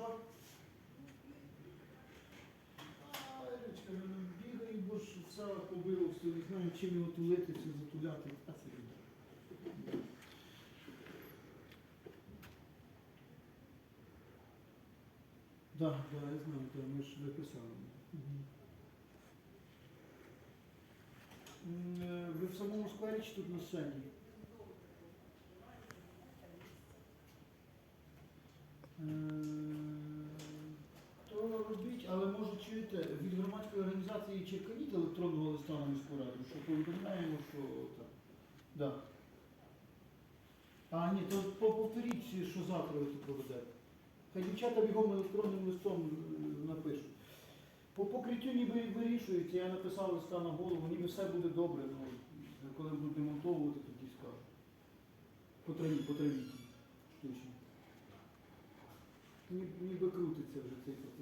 що? Річка, ну, бігай, бо ж все побило, все не знаю, чим його тулити, все затуляти. А це біда. Так, так, я знаю, да ми ж записали. М, е, Ви в самому сквері чи тут на сцені? Е, чуєте, від громадської організації черканіть електронного листа на міську раду, що повідомляємо, що так. Да. А, ні, то повторіть, що завтра ви тут проведете. Хай дівчата бігом електронним листом е, напишуть. По покриттю ніби вирішується, я написав листа на голову, ніби все буде добре, ну, коли будуть демонтовувати, тоді скажу. По траві, по штучно. Ні- Ніби крутиться вже цей процес.